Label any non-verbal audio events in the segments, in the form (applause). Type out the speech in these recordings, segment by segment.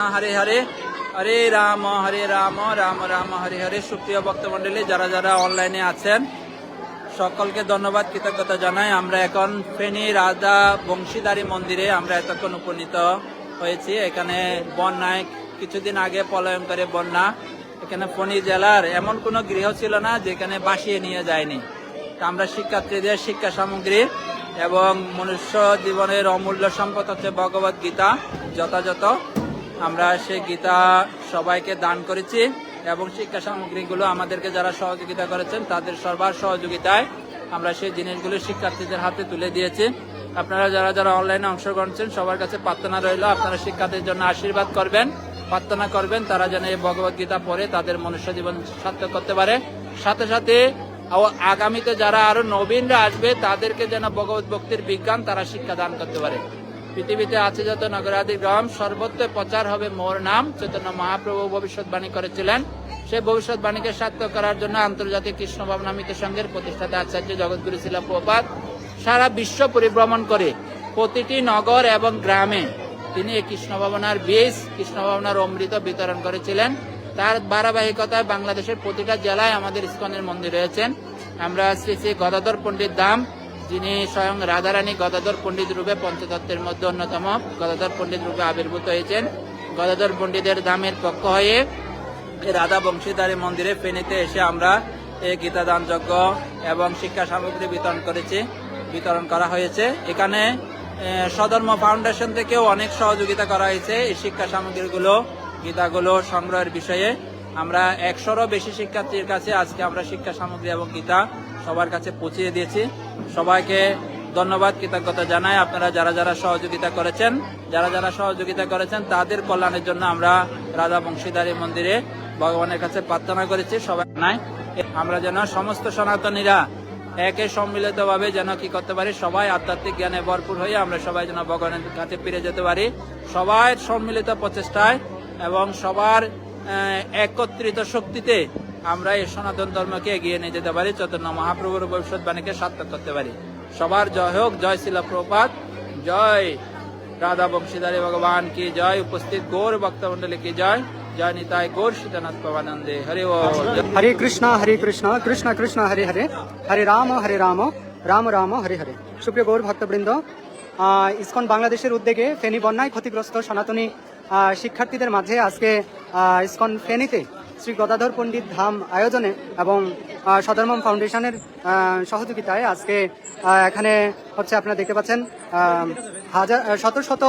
হরে হরে হরে রাম হরে রাম রাম রাম, হরে হরে। সুপ্রিয় ভক্তমণ্ডলী যারা যারা অনলাইনে আছেন, সকলকে ধন্যবাদ, কৃতজ্ঞতা জানাই। আমরা এখন ফেনী রাজা বংশীদারি মন্দিরে আমরা এতক্ষণ উপনীত হয়েছি। এখানে বন্যায় কিছুদিন আগে পলায়ন করে বন্যা। এখানে ফেনী জেলার এমন কোনো গৃহ ছিল না যেখানে বাসিয়ে নিয়ে যায়নি। আমরা শিক্ষার্থীদের শিক্ষা সামগ্রী এবং মনুষ্য জীবনের অমূল্য সম্পদ হচ্ছে ভগবত গীতা যথাযথ। আমরা সেই গীতা সবাইকে দান করেছি এবং শিক্ষা সামগ্রীগুলো আমাদেরকে যারা সহযোগিতা করেছেন, তাদের সবার সহযোগিতায় আমরা সেই জিনিসগুলো শিক্ষার্থীদের হাতে তুলে দিয়েছি। আপনারা যারা যারা অনলাইনে অংশগ্রহণ করছেন, সবার কাছে প্রার্থনা রইল, আপনারা শিক্ষার্থীর জন্য আশীর্বাদ করবেন, প্রার্থনা করবেন, তারা যেন এই ভগবত গীতা পড়ে তাদের মনুষ্য জীবন সার্থক করতে পারে। সাথে সাথে আগামীতে যারা আরও নবীনরা আসবে, তাদেরকে যেন ভগবত ভক্তির বিজ্ঞান তারা শিক্ষা দান করতে পারে। পৃথিবীতে আছে যত নগরাদি গ্রাম, সর্বত্র প্রচার হবে মোর নাম। চৈতন্য মহাপ্রভু ভবিষ্যৎবাণী করেছিলেন। সেই ভবিষ্যৎবাণীকে সার্থক করার জন্য আন্তর্জাতিক কৃষ্ণ ভাবনামিত সংঘের প্রতিষ্ঠাতা আচার্য জগৎগুরু শিল প্রপাত সারা বিশ্ব পরিভ্রমণ করে প্রতিটি নগর এবং গ্রামে তিনি এই কৃষ্ণ ভাবনার বীজ, কৃষ্ণ ভাবনার অমৃত বিতরণ করেছিলেন। তার ধারাবাহিকতায় বাংলাদেশের প্রতিটা জেলায় আমাদের ইস্কনের মন্দির রয়েছেন। আমরা শ্রী শ্রী গদাধর পণ্ডিত দাম যিনি স্বয়ং রাধারানী গদাধর পণ্ডিত রূপে পঞ্চতত্ত্বের মধ্যে অন্যতম। গদাধর পণ্ডিত রূপে আবির্ভূত হয়েছেন। গদাধর পণ্ডিতের দামের পক্ষ হয়ে রাধা বংশীধারী মন্দিরে ফেনীতে এসে আমরা এই গীতাদান যজ্ঞ এবং শিক্ষা সামগ্রী বিতরণ করেছি, বিতরণ করা হয়েছে। এখানে স্বধর্ম ফাউন্ডেশন থেকেও অনেক সহযোগিতা করা হয়েছে। এই শিক্ষা সামগ্রীগুলো, গীতাগুলো সংগ্রহের বিষয়ে আমরা একশোরও বেশি শিক্ষার্থীর কাছে আজকে আমরা শিক্ষা সামগ্রী এবং গীতা সবার কাছে পৌঁছিয়ে দিয়েছি। সবাইকে ধন্যবাদ, কৃতজ্ঞতা জানাই। আপনারা যারা যারা সহযোগিতা করেছেন, যারা যারা সহযোগিতা করেছেন, তাদের কল্যাণের জন্য আমরা রাজা বংশীধারী মন্দিরে ভগবানের কাছে প্রার্থনা করেছি। সবাই নাই। আমরা যেন সমস্ত সনাতনীরা একে সম্মিলিত ভাবে যেন কি করতে পারি, সবাই আধ্যাত্মিক জ্ঞানে ভরপুর হয়ে আমরা সবাই যেন ভগবানের কাছে ফিরে যেতে পারি। সবাই সম্মিলিত প্রচেষ্টায় এবং সবার একত্রিত শক্তিতে আমরা এই সনাতন ধর্মকে এগিয়ে নিয়ে যেতে পারি, চৈতন্য মহাপ্রভুর ভবিষ্যৎবাণীকে সার্থক করতে পারি। সবার জয় হোক, জয় শিল প্রপাত জয় রাধা বংশীধারী ভগবান কি জয়, উপস্থিত গৌর ভক্তমন্ডলী কি জয় জয় নিতাই গৌর সীতানাথ প্রভানন্দে। হরি ও হরে কৃষ্ণ হরে কৃষ্ণ কৃষ্ণ কৃষ্ণ, হরে হরে। হরে রাম হরে রাম রাম রাম, হরে হরে। সুপ্রিয় গৌর ভক্তবৃন্দ ইসকন বাংলাদেশের উদ্যোগে ফেনী বন্যায় ক্ষতিগ্রস্ত সনাতনী শিক্ষার্থীদের মাঝে আজকে ইসকন ফেনীতে শ্রী গদাধর পণ্ডিত ধাম আয়োজনে এবং আহ, সধর্মম ফাউন্ডেশনের সহযোগিতায় আজকে এখানে হচ্ছে আপনারা দেখতে পাচ্ছেন হাজার শত শত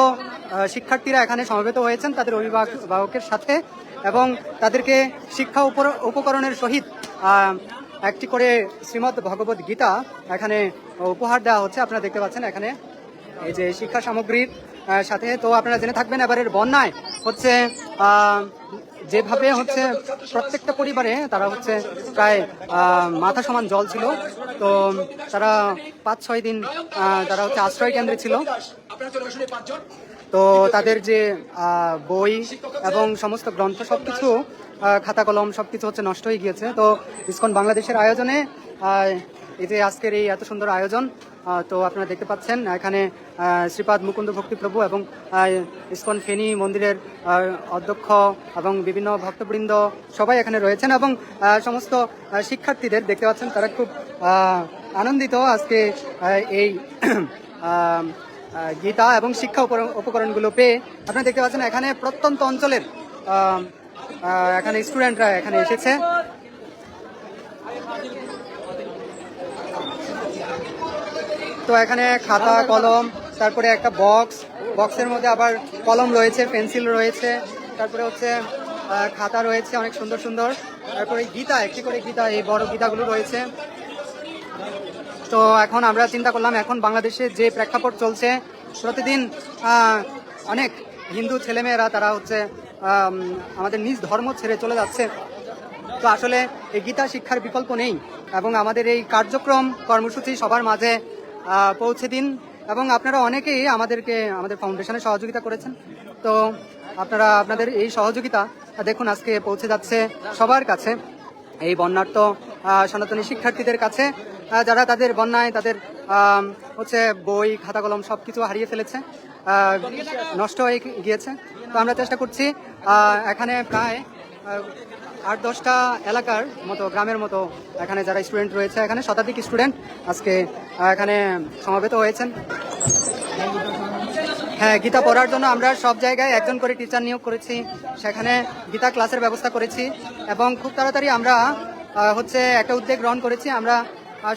শিক্ষার্থীরা এখানে সমবেত হয়েছেন তাদের অভিভাবকের সাথে এবং তাদেরকে শিক্ষা উপর- উপকরণের সহিত একটি করে শ্রীমদ্ ভগবত গীতা এখানে উপহার দেওয়া হচ্ছে। আপনারা দেখতে পাচ্ছেন এখানে এই যে শিক্ষা সামগ্রীর সাথে। তো আপনারা জেনে থাকবেন এবারের বন্যায় হচ্ছে যেভাবে হচ্ছে প্রত্যেকটা পরিবারে তারা হচ্ছে প্রায় মাথা সমান জল ছিল। তো তারা পাঁচ ছয় দিন তারা হচ্ছে আশ্রয় কেন্দ্রে ছিল। তো তাদের যে বই এবং সমস্ত গ্রন্থ সবকিছু আহ, খাতা কলম সব কিছু হচ্ছে নষ্ট হয়ে গিয়েছে। তো ইসকন বাংলাদেশের আয়োজনে এই যে আজকের এই এত সুন্দর আয়োজন তো আপনারা দেখতে পাচ্ছেন এখানে শ্রীপাদ মুকুন্দ ভক্তি প্রভু এবং ইস্কন ফেনী মন্দিরের অধ্যক্ষ এবং বিভিন্ন ভক্তবৃন্দ সবাই এখানে রয়েছেন এবং সমস্ত শিক্ষার্থীদের দেখতে পাচ্ছেন তারা খুব আনন্দিত আজকে এই (clears throat) গীতা এবং শিক্ষা উপকরণগুলো পেয়ে আপনারা দেখতে পাচ্ছেন এখানে প্রত্যন্ত অঞ্চলের এখানে স্টুডেন্টরা এখানে এসেছে। তো এখানে খাতা কলম তারপরে একটা বক্স। বক্সের মধ্যে আবার কলম রয়েছে পেন্সিল রয়েছে তারপরে হচ্ছে খাতা রয়েছে অনেক সুন্দর সুন্দর। তারপরে গীতা একটি করে গীতা এই বড় গীতাগুলো রয়েছে। তো এখন আমরা চিন্তা করলাম এখন বাংলাদেশে যে প্রেক্ষাপট চলছে প্রতিদিন অনেক হিন্দু ছেলেমেয়েরা তারা হচ্ছে আমাদের নিজ ধর্ম ছেড়ে চলে যাচ্ছে। তো আসলে এই গীতা শিক্ষার বিকল্প নেই এবং আমাদের এই কার্যক্রম কর্মসূচি সবার মাঝে পৌঁছে দিন। এবং আপনারা অনেকেই আমাদেরকে, আমাদের ফাউন্ডেশনে সহযোগিতা করেছেন। তো আপনারা, আপনাদের এই সহযোগিতা দেখুন, আজকে পৌঁছে যাচ্ছে সবার কাছে। এই বন্যার্থ সনাতনী শিক্ষার্থীদের কাছে যারা তাদের বন্যায় তাদের হচ্ছে বই খাতা কলম সব কিছু হারিয়ে ফেলেছে নষ্ট হয়ে গিয়েছে। তো আমরা চেষ্টা করছি এখানে প্রায় আট দশটা এলাকার মতো, গ্রামের মতো এখানে যারা স্টুডেন্ট রয়েছে, এখানে শতাধিক স্টুডেন্ট আজকে এখানে সমাবেত হয়েছেন। হ্যাঁ গীতা পড়ার জন্য আমরা সব জায়গায় একজন করে টিচার নিয়োগ করেছি। সেখানে গীতা ক্লাসের ব্যবস্থা করেছি এবং খুব তাড়াতাড়ি আমরা হচ্ছে একটা উদ্যোগ গ্রহণ করেছি। আমরা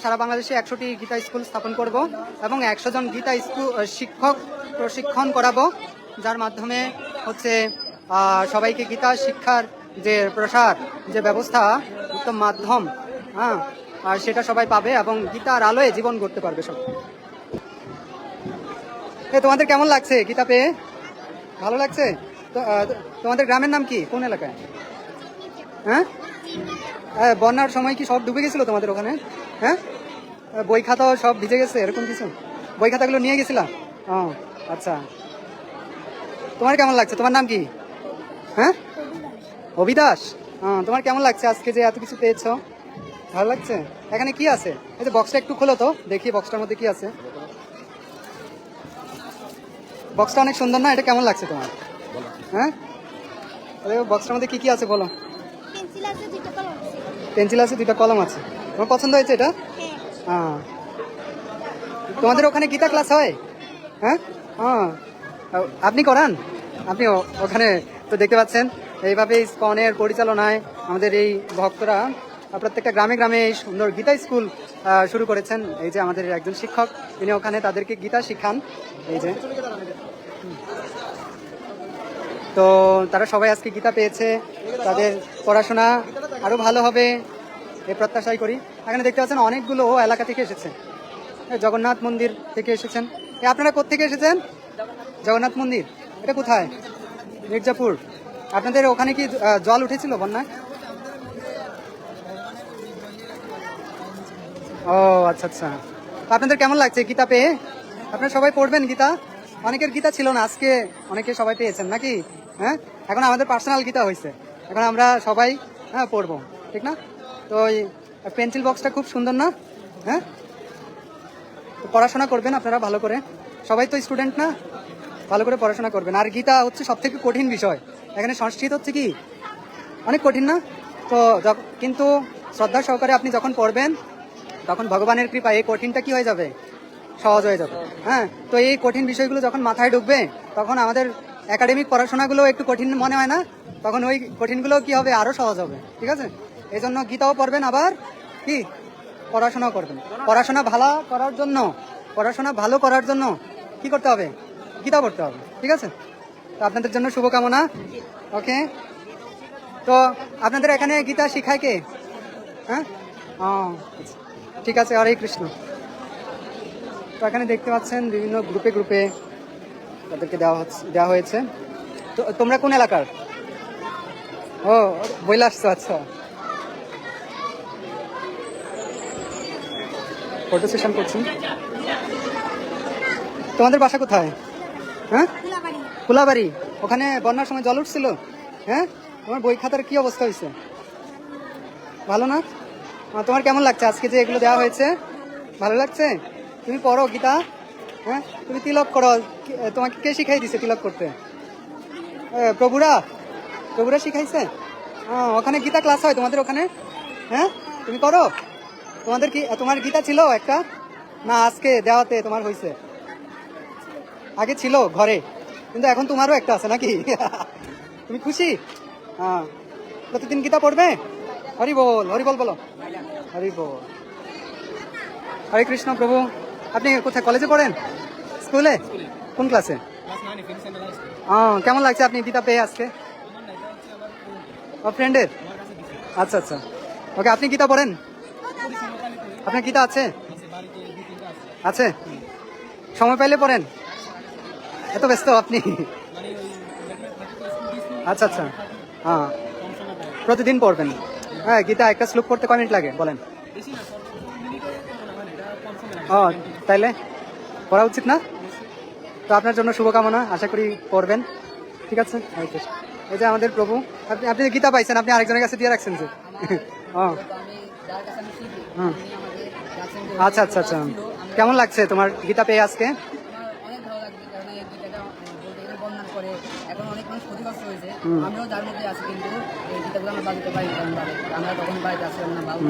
সারা বাংলাদেশে একশোটি গীতা স্কুল স্থাপন করব এবং একশো জন গীতা স্কুল শিক্ষক প্রশিক্ষণ করাবো। যার মাধ্যমে হচ্ছে সবাইকে গীতা শিক্ষার যে প্রসার, যে ব্যবস্থা, উত্তম মাধ্যম হ্যাঁ আর সেটা সবাই পাবে এবং গীতার আলোয় জীবন গড়তে পারবে সব। এ, তোমাদের কেমন লাগছে গীতা পেয়ে? ভালো লাগছে? তোমাদের গ্রামের নাম কি? কোন এলাকায়? হ্যাঁ? বন্যার সময় কি সব ডুবে গেছিল তোমাদের ওখানে? হ্যাঁ? বই খাতাও সব ভিজে গেছে, এরকম কিছু? বই খাতাগুলো নিয়ে গেছিলাম ও আচ্ছা। তোমার কেমন লাগছে? তোমার নাম কি? হ্যাঁ? অভিদাস তোমার কেমন লাগছে আজকে যে এত কিছু পেয়েছ? ভালো লাগছে? এখানে কি আছে? এই যে বক্সটা একটু খোলো তো দেখি বক্সটার মধ্যে কি আছে। বক্সটা অনেক সুন্দর না? এটা কেমন লাগছে তোমার? হ্যাঁ? আরে বক্সটার মধ্যে কি কি আছে বলো? পেন্সিল আছে দুটো কলম আছে। পেন্সিল আছে দুইটা কলম আছে। তোমার পছন্দ হয়েছে এটা? হ্যাঁ। হ্যাঁ তোমাদের ওখানে গীতা ক্লাস হয়? হ্যাঁ? হ্যাঁ আপনি করান? আপনি ওখানে তো দেখতে পাচ্ছেন। এইভাবে স্কনের পরিচালনায় আমাদের এই ভক্তরা প্রত্যেকটা গ্রামে গ্রামে এই সুন্দর গীতা স্কুল শুরু করেছেন। এই যে আমাদের একজন শিক্ষক, তিনি ওখানে তাদেরকে গীতা শিখান। এই যে। তো তারা সবাই আজকে গীতা পেয়েছে। তাদের পড়াশোনা আরও ভালো হবে এ প্রত্যাশাই করি। এখানে দেখতে পাচ্ছেন অনেকগুলো এলাকা থেকে এসেছে। জগন্নাথ মন্দির থেকে এসেছেন। আপনারা কোথেকে এসেছেন? জগন্নাথ মন্দির। এটা কোথায়? মির্জাপুর। আপনাদের ওখানে কি জল উঠেছিল বন্যায়? ও আচ্ছা আচ্ছা। আপনাদের কেমন লাগছে গীতা পেয়ে? আপনারা সবাই পড়বেন গীতা? অনেকের গীতা ছিল না, আজকে অনেকে সবাই পেয়েছেন নাকি? হ্যাঁ? এখন আমাদের পার্সোনাল গীতা হয়েছে। এখন আমরা সবাই হ্যাঁ পড়ব, ঠিক না? তো ওই পেন্সিল বক্সটা খুব সুন্দর না? হ্যাঁ? পড়াশোনা করবেন আপনারা ভালো করে। সবাই তো স্টুডেন্ট না? ভালো করে পড়াশোনা করবেন। আর গীতা হচ্ছে সব থেকে কঠিন বিষয়। এখানে সংস্কৃত হচ্ছে কি? অনেক কঠিন না? তো কিন্তু শ্রদ্ধা সহকারে আপনি যখন পড়বেন, তখন ভগবানের কৃপা এই কঠিনটা কি হয়ে যাবে? সহজ হয়ে যাবে। হ্যাঁ? তো এই কঠিন বিষয়গুলো যখন মাথায় ঢুকবে, তখন আমাদের একাডেমিক পড়াশোনাগুলো একটু কঠিন মনে হয় না? তখন ওই কঠিনগুলো কি হবে? আরও সহজ হবে। ঠিক আছে? এই জন্য গীতাও পড়বেন আবার, কি? পড়াশোনাও করবেন। পড়াশোনা ভালো করার জন্য, পড়াশোনা ভালো করার জন্য কি করতে হবে? গীতা পড়তে হবে। ঠিক আছে? তো আপনাদের জন্য শুভকামনা। ওকে তো আপনাদের এখানে গীতা শিখায় কে? হ্যাঁ? ও। ঠিক আছে, হরে কৃষ্ণ। তো এখানে দেখতে পাচ্ছেন বিভিন্ন গ্রুপে গ্রুপে তাদেরকে দেওয়া হচ্ছে, দেওয়া হয়েছে। তো তোমরা কোন এলাকার? ও, বইলে আসছো আচ্ছা। ফটো সেশন করছি। তোমাদের বাসা কোথায়? হ্যাঁ? ফুলাবাড়ি ওখানে বন্যার সময় জল উঠছিল। হ্যাঁ? তোমার বই খাতার কি অবস্থা হয়েছে? ভালো না? তোমার কেমন লাগছে আজকে যে এগুলো দেওয়া হয়েছে? ভালো লাগছে? তুমি পড়ো গীতা। হ্যাঁ? তুমি তিলক করো। তোমাকে কে শিখাই দিছে তিলক করতে? প্রভুরা? প্রভুরা শিখাইছে? হ্যাঁ ওখানে গীতা ক্লাস হয় তোমাদের ওখানে? হ্যাঁ? তুমি করো তোমাদের কি তোমার গীতা ছিল একটা? না, আজকে দেওয়াতে তোমার হয়েছে আগে ছিল ঘরে। কিন্তু এখন তোমারও একটা আছে নাকি? তুমি খুশি? হ্যাঁ। প্রতিদিন গীতা পড়বে? হরি বল হরি বল বলো। হরি বল। হরে কৃষ্ণ প্রভু, আপনি কোথায়, কলেজে পড়েন? স্কুলে? কোন ক্লাসে? ও কেমন লাগছে আপনি গীতা পেয়ে আজকে? ফ্রেন্ডের আচ্ছা আচ্ছা। ওকে, আপনি গীতা পড়েন? আপনার গীতা আছে? আছে। সময় পাইলে পড়েন। এত ব্যস্ত আপনি? আচ্ছা আচ্ছা। হ্যাঁ। প্রতিদিন পড়বেন। হ্যাঁ গীতা একটা শ্লোক পড়তে কয় মিনিট লাগে? বলেন। ও, তাইলে পড়া উচিত না? তো আপনার জন্য শুভকামনা, আশা করি পড়বেন। ঠিক আছে? এই যে আমাদের প্রভু, আপনি আপনি গীতা পাইছেন, আপনি আরেকজনের কাছে দিয়ে রাখছেন যে। আচ্ছা আচ্ছা আচ্ছা। কেমন লাগছে তোমার গীতা পেয়ে আজকে আমার অনেক ভালো লাগছে কারণ এই গীতাটা আহ, বলতে গেলে বন্যার পরে এখন অনেক মানুষ হুম। আমিও যার মধ্যে আছি কিন্তু এই গীতাগুলো আমরা বাজাতে পারি আমরা আমরা তখন বাড়িতে আসছিলাম না বাবু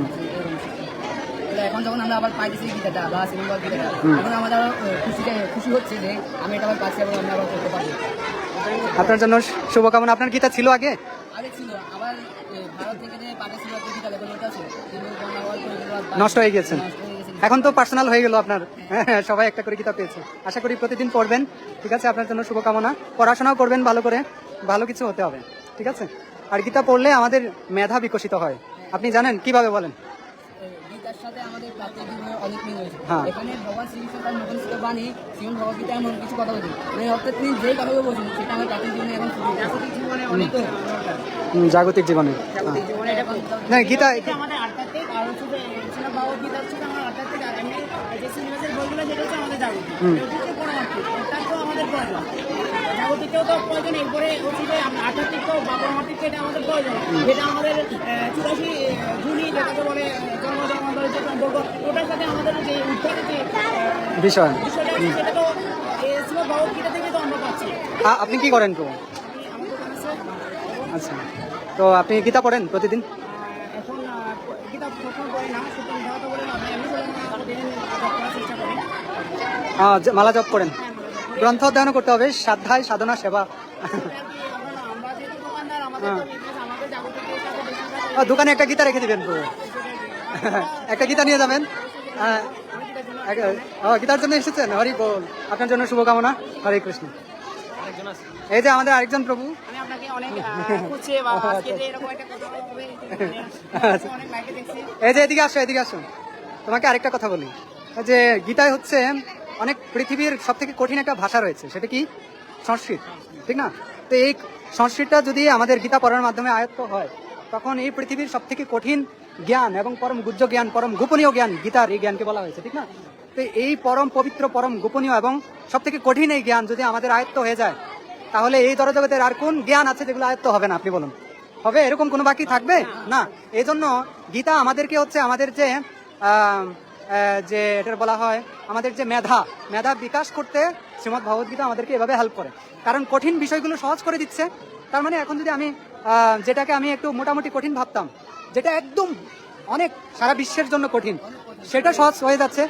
এখন যখন আমরা আবার পাইতেছি গীতাটা বা সিনেমা গীতাটা এখন আমাদের খুশিটা খুশি হচ্ছে যে আমি এটা আবার পাচ্ছি এবং আমি আবার করতে পারব। আপনার জন্য শুভকামনা। আপনার গীতা ছিল আগে? আগে ছিল আবার ভারত থেকে যে পাঠিয়েছিল গীতা লেখা পরে এগুলো আর নষ্ট হয়ে গেছে। নষ্ট হয়ে গেছে এখন তো পার্সোনাল হয়ে গেল আপনার। হ্যাঁ, সবাই একটা করে কিতাব পেয়েছে। আশা করি প্রতিদিন পড়বেন। ঠিক আছে আপনার জন্য শুভকামনা। পড়াশোনাও করবেন ভালো করে। ভালো কিছু হতে হবে ঠিক আছে? আর গীতা পড়লে আমাদের মেধা বিকশিত হয়। আপনি জানেন কীভাবে বলেন? এই গীতার সাথে আমাদের প্রাত্যিক জীবনে অনেক মিল রয়েছে। হ্যাঁ। এখানে ভগবান শ্রীকৃষ্ণ তার নতুন ছিল বাণী শ্রীমন ভগবদ্গীতা এমন কিছু কথা বলছেন মানে অর্থাৎ তিনি যেই কথাগুলো বলছেন সেটা আমার প্রাত্যিক জীবনে এখন প্রাত্যিক জীবনে অনেক জাগতিক জীবনে। না গীতা আমাদের আধ্যাত্মিক আর হচ্ছে যে ছিল হচ্ছে আমার আধ্যাত্মিক আর এমনি বইগুলো যেটা হচ্ছে আমাদের জাগতিক। প্রয়োজন জাগতিকেও তো প্রয়োজন এরপরে হচ্ছে যে আমরা আধ্যাত্মিক তো বা পরমার্থিক এটা আমাদের প্রয়োজন যেটা আমাদের চুরাশি গুণী যেটাকে বলে জন্ম জন্মান্তরের যে সম্পর্ক ওটার সাথে আমাদের যে বিষয়। সেটা তো ছিল ভগবদ্গীতা থেকে তো আমরা পাচ্ছি। আপনি কি করেন তো? আচ্ছা। তো আপনি গীতা পড়েন প্রতিদিন? এখন প্রথম না আমি বলে না প্রতিদিন জপ করার চেষ্টা করি আহ, যে- মালা জপ করেন। গ্রন্থ অধ্যয়ন করতে হবে সাধ্যায় সাধনা সেবা। দোকানে একটা গীতা রেখে দিবেন একটা গীতা নিয়ে যাবেন। ও, গীতার জন্য এসেছেন? হরি বল। আপনার জন্য শুভকামনা। হরে কৃষ্ণ। এই যে আমাদের আরেকজন প্রভু। আচ্ছা। লাইকে দেখছি। এই যে এদিকে আসো এদিকে আসো। তোমাকে আরেকটা কথা বলি। যে গীতায় হচ্ছে অনেক পৃথিবীর সব থেকে কঠিন একটা ভাষা রয়েছে, সেটা কি? সংস্কৃত, ঠিক না? তো এই সংস্কৃতটা যদি আমাদের গীতা পড়ার মাধ্যমে আয়ত্ত হয়, তখন এই পৃথিবীর সব থেকে কঠিন জ্ঞান এবং পরম গুজ্জ জ্ঞান, পরম গোপনীয় জ্ঞান, গীতার এই জ্ঞানকে বলা হয়েছে, ঠিক না? তো এই পরম পবিত্র, পরম গোপনীয় এবং সব থেকে কঠিন এই জ্ঞান যদি আমাদের আয়ত্ত হয়ে যায়, তাহলে এই দরজগতের আর কোন জ্ঞান আছে যেগুলো আয়ত্ত হবে না, আপনি বলুন। হবে? এরকম কোনো বাকি থাকবে? না। এই জন্য গীতা আমাদেরকে হচ্ছে আমাদের যে যে এটা বলা হয়, আমাদের যে মেধা মেধা বিকাশ করতে শ্রীমদ ভগবদ্গীতা আমাদেরকে এভাবে হেল্প করে। কারণ কঠিন বিষয়গুলো সহজ করে দিচ্ছে। তার মানে এখন যদি আমি যেটাকে আমি একটু মোটামুটি কঠিন ভাবতাম, যেটা একদম অনেক সারা বিশ্বের জন্য কঠিন, সেটা সহজ হয়ে যাচ্ছে।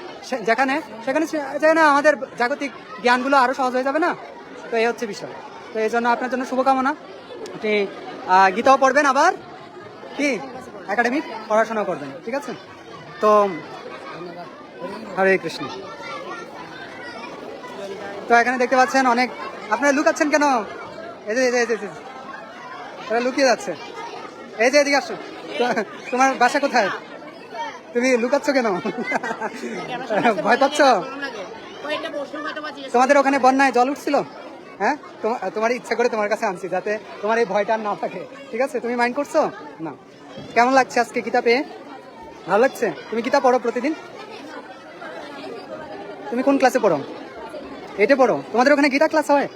যেখানে, সেখানে যেখানে আমাদের জাগতিক জ্ঞানগুলো আরও সহজ হয়ে যাবে না? তো এই হচ্ছে বিষয়। তো এই জন্য আপনার জন্য শুভকামনা। আপনি গীতাও পড়বেন আবার, কি? একাডেমিক পড়াশোনা করবেন, ঠিক আছে? তো হরে কৃষ্ণ। তো এখানে দেখতে পাচ্ছেন অনেক, আপনারা লুকাচ্ছেন কেন? এই যে এই যে। এরা লুকিয়ে যাচ্ছে। এই যে, এদিকে আসো। তোমার বাসা কোথায়? তুমি লুকাচ্ছ কেন? ভয় পাচ্ছ? তোমাদের ওখানে বন্যায় জল উঠছিল? হ্যাঁ? তোমা- তোমার ইচ্ছা করে তোমার কাছে আনছি, যাতে তোমার এই ভয়টা না থাকে। ঠিক আছে? তুমি মাইন্ড করছ? না। কেমন লাগছে আজকে পেয়ে ভালো লাগছে? তুমি গীতা পড়ো প্রতিদিন? তুমি কোন ক্লাসে পড়ো? এটা পড়ো? তোমাদের ওখানে গীতা ক্লাস হয়?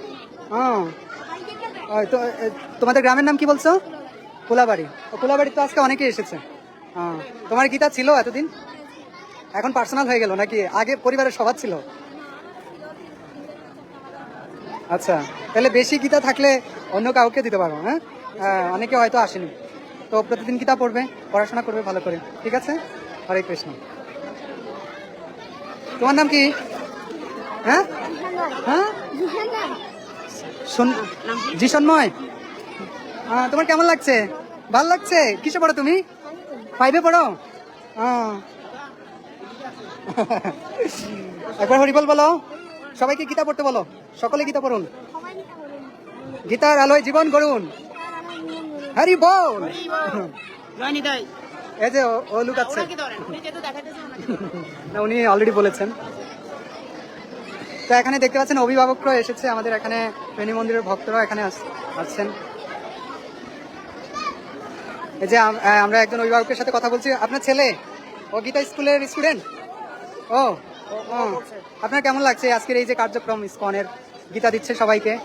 হ্যাঁ। তো তোমাদের গ্রামের নাম কি বলছো? কোলাবাড়ি। ও কোলাবাড়ি তো আজকে অনেকেই এসেছে। হ্যাঁ। তোমার গীতা ছিল এতদিন? এখন পার্সোনাল হয়ে গেল নাকি? আগে পরিবারের সবার ছিল? আচ্ছা তাহলে বেশি গীতা থাকলে অন্য কাউকে দিতে পারব হ্যাঁ, অনেকে হয়তো আসেনি। তো প্রতিদিন গীতা পড়বে পড়াশোনা করবে ভালো করে ঠিক আছে? হরে কৃষ্ণ। তোমার নাম কি? হ্যাঁ? হ্যাঁ? জি সন্ময় তোমার কেমন লাগছে? ভালো লাগছে? কিসে পড়ো তুমি? ফাইভে পড়ো? হ্যাঁ একবার হরিবল বলো। সবাইকে গীতা পড়তে বলো। সকলে গীতা পড়ুন। গীতার আলোয় জীবন গড়ুন। হরি বল। এই যে ও- লুকাচ্ছে। না উনি অলরেডি বলেছেন। তো এখানে দেখতে পাচ্ছেন অভিভাবকরা এসেছে, আমাদের এখানে ফেনী মন্দিরের ভক্তরা এখানে আস- আসছেন। এই যে আমরা একজন অভিভাবকের সাথে কথা বলছি। আপনার ছেলে? ও গীতা স্কুলের স্টুডেন্ট? ও আপনার কেমন লাগছে? আজকের এই যে কার্যক্রম, ইসকনের গীতা দিচ্ছে সবাইকে।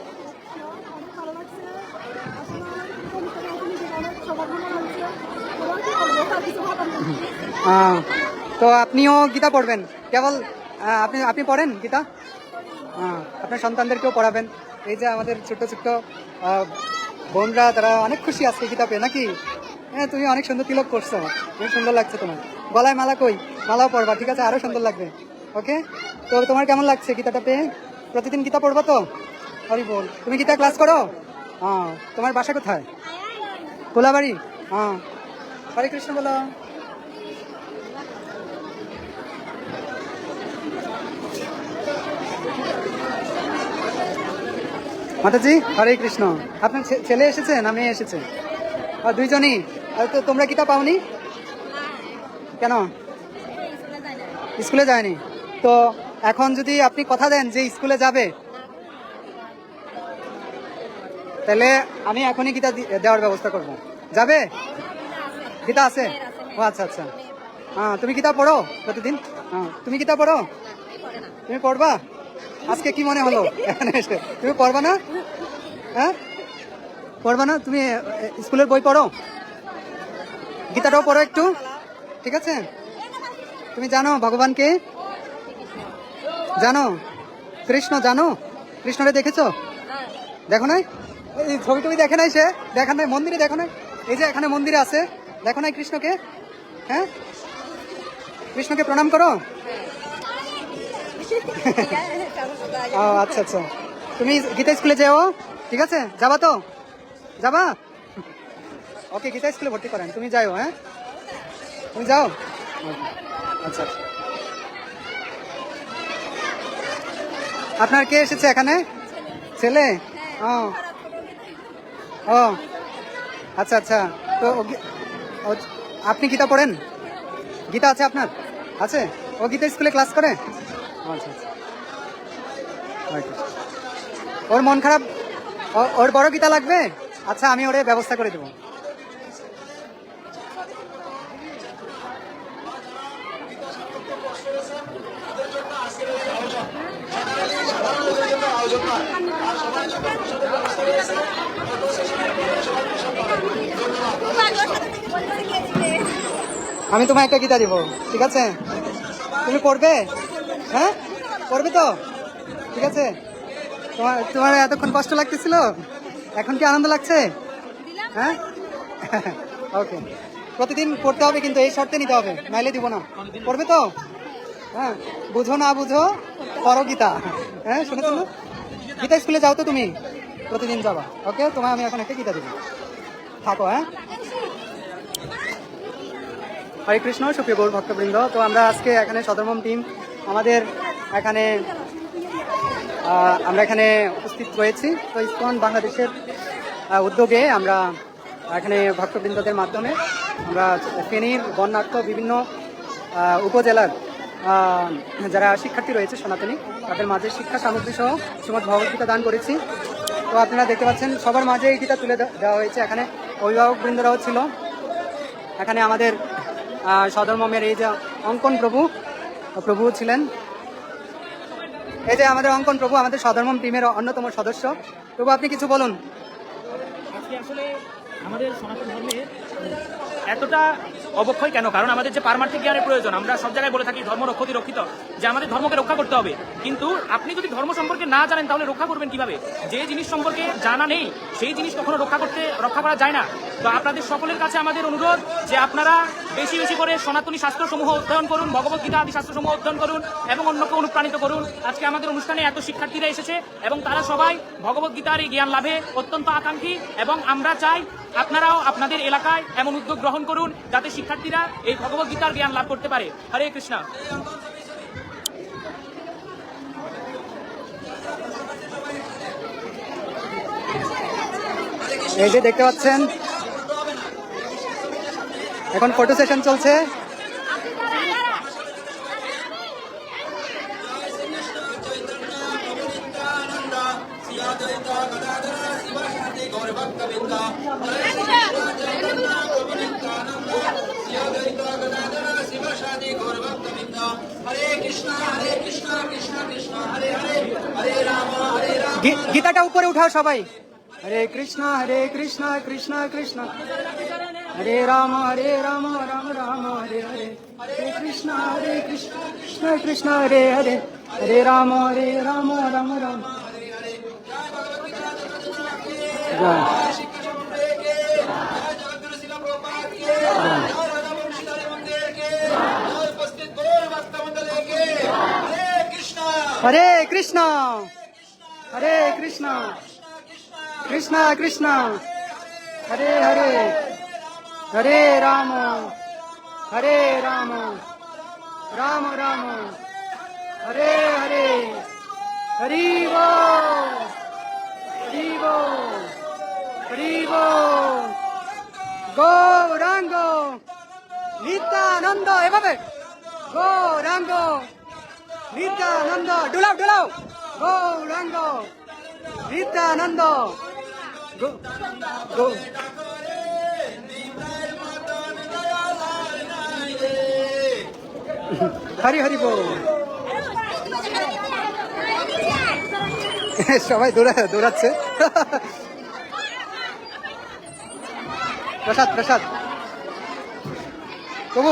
তো আপনিও গীতা পড়বেন। কেবল আপনি আপনি পড়েন গীতা? আপনার সন্তানদেরকেও পড়াবেন। এই যে আমাদের ছোট্ট ছোট্ট বোনরা, তারা অনেক খুশি গীতা পেয়ে। নাকি? হ্যাঁ তুমি অনেক সুন্দর তিলক করছ। খুব সুন্দর লাগছে তোমার। গলায় মালা কই? মালাও পড়বা, ঠিক আছে? আরও সুন্দর লাগবে। ওকে তো তোমার কেমন লাগছে গীতাটা পেয়ে? প্রতিদিন গীতা পড়বা তো? হরি বল। তুমি গীতা ক্লাস করো? হ্যাঁ তোমার বাসা কোথায়? কোলাবাড়ি? হ্যাঁ। হরে কৃষ্ণ বলো। মাতাজি, হরে কৃষ্ণ। আপনার ছেলে এসেছে না মেয়ে এসেছে? আর দুইজনই? তো তোমরা কিতা পাওনি? কেন? স্কুলে যায়নি। তো এখন যদি আপনি কথা দেন যে স্কুলে যাবে, তাহলে আমি এখনই গীতা দেওয়ার ব্যবস্থা করব। যাবে? গীতা আছে? ও আচ্ছা আচ্ছা। হ্যাঁ তুমি গীতা পড়ো প্রতিদিন? হ্যাঁ তুমি গীতা পড়ো? তুমি পড়বা? আজকে কি মনে হলো? তুমি পড়বা না? হ্যাঁ? পড়বা না? তুমি স্কুলের বই পড়ো? গীতাটাও পড়ো একটু। ঠিক আছে? তুমি জানো ভগবানকে? জানো? কৃষ্ণ জানো? কৃষ্ণরে দেখেছ? দেখো নাই? এই ছবি টবি দেখে নাই সে? দেখা নাই? মন্দিরে দেখো নাই? এই যে এখানে মন্দিরে আছে। দেখো নাই কৃষ্ণকে? হ্যাঁ? কৃষ্ণকে প্রণাম করো। (laughs) ও আচ্ছা আচ্ছা। তুমি গীতা স্কুলে যাও? ঠিক আছে? যাবা তো? যাবা? ওকে, গীতা স্কুলে ভর্তি করেন। তুমি যাও হ্যাঁ? তুমি যাও? আচ্ছা আচ্ছা। আপনার কে এসেছে এখানে? ছেলে? ও। ও। আচ্ছা আচ্ছা। তো আপনি গীতা পড়েন? গীতা আছে আপনার? আছে? ও গীতা স্কুলে ক্লাস করে? আচ্ছা আচ্ছা। ওর মন খারাপ? ওর বড় গীতা লাগবে? আচ্ছা আমি ওরে ব্যবস্থা করে দেবো। আমি তোমায় একটা গীতা দিব, ঠিক আছে? তুমি পড়বে? হ্যাঁ? পড়বে তো? ঠিক আছে। তোমার তোমার এতক্ষণ কষ্ট লাগতেছিল? এখন কি আনন্দ লাগছে? হ্যাঁ? (laughs) ওকে প্রতিদিন পড়তে হবে কিন্তু এই শর্তে নিতে হবে, নাইলে দিব না। পড়বে তো? হ্যাঁ। বুঝো না বুঝো, পড়ো গীতা। হ্যাঁ শুনেছো না? গীতা স্কুলে যাও তো তুমি। প্রতিদিন যাবা। ওকে তোমায় আমি এখন একটা গীতা দিব। থাকো হ্যাঁ? হরে কৃষ্ণ, সুপ্রিয় গৌর ভক্তবৃন্দ। তো আমরা আজকে এখানে সদরমম টিম আমাদের এখানে আমরা এখানে উপস্থিত রয়েছি। তো ইসকন বাংলাদেশের উদ্যোগে আমরা এখানে ভক্তবৃন্দদের মাধ্যমে আমরা ফেনীর বন্যার্থ বিভিন্ন উপজেলার যারা শিক্ষার্থী রয়েছে সনাতনী, তাদের মাঝে শিক্ষা সামগ্রী সহ শ্রীমদ ভগবদ্গীতা দান করেছি। তো আপনারা দেখতে পাচ্ছেন, সবার মাঝে এই গীতা তুলে দেওয়া হয়েছে। এখানে অভিভাবক বৃন্দরাও ছিল। এখানে আমাদের সদরমমের এই যে অঙ্কন প্রভু প্রভু ছিলেন। এই যে আমাদের অঙ্কন প্রভু, আমাদের সাধারণ টিমের অন্যতম সদস্য। প্রভু, আপনি কিছু বলুন। আজকে আসলে আমাদের সনাতন ধর্মের এতটা অবক্ষয় কেন? কারণ আমাদের যে পারমার্থিক জ্ঞানের প্রয়োজন, আমরা সব জায়গায় বলে থাকি ধর্ম রক্ষতি রক্ষিত, যে আমাদের ধর্মকে রক্ষা করতে হবে। কিন্তু আপনি যদি ধর্ম সম্পর্কে না জানেন, তাহলে রক্ষা করবেন কীভাবে? যে জিনিস সম্পর্কে জানা নেই, সেই জিনিস কখনো রক্ষা করতে, রক্ষা করা যায় না। তো আপনাদের সকলের কাছে আমাদের অনুরোধ যে আপনারা বেশি বেশি করে সনাতনী শাস্ত্রসমূহ অধ্যয়ন করুন ভগবদ্গীতা আদি শাস্ত্রসমূহ অধ্যয়ন করুন, এবং অন্যকে অনুপ্রাণিত করুন। আজকে আমাদের অনুষ্ঠানে এত শিক্ষার্থীরা এসেছে, এবং তারা সবাই ভগবদ্গীতার এই জ্ঞান লাভে অত্যন্ত আকাঙ্ক্ষী, এবং আমরা চাই আপনারাও আপনাদের এলাকায় এমন উদ্যোগ গ্রহণ করুন, যাতে শিক্ষার্থীরা এই ভগবদ্গীতার জ্ঞান লাভ করতে পারে। হরে কৃষ্ণ। এই যে দেখতে পাচ্ছেন, এখন ফটো সেশন চলছে। गीता उपरे उठाओ सबाई। हरे कृष्णा हरे कृष्णा कृष्णा कृष्णा। हरे राम हरे राम राम राम हरे हरे। हरे कृष्णा हरे कृष्ण कृष्ण कृष्ण हरे हरे। हरे राम हरे राम राम राम। हरे हरे हरे कृष्णा। হরে কৃষ্ণ। কৃষ্ণ কৃষ্ণ। হরে হরে। হরে রাম। হরে রাম। রাম রাম। হরে হরে। হরি হরি হরি গৌরাঙ্গ। নিত্যানন্দ। এভাবে। গৌরাঙ্গ। নিত্যানন্দ। ডুলাও ডুলাও। গৌরাঙ্গ নিত্যানন্দ। হরি হরি বল। সবাই দৌড়া দৌড়াচ্ছে। প্রসাদ প্রসাদ। প্রভু।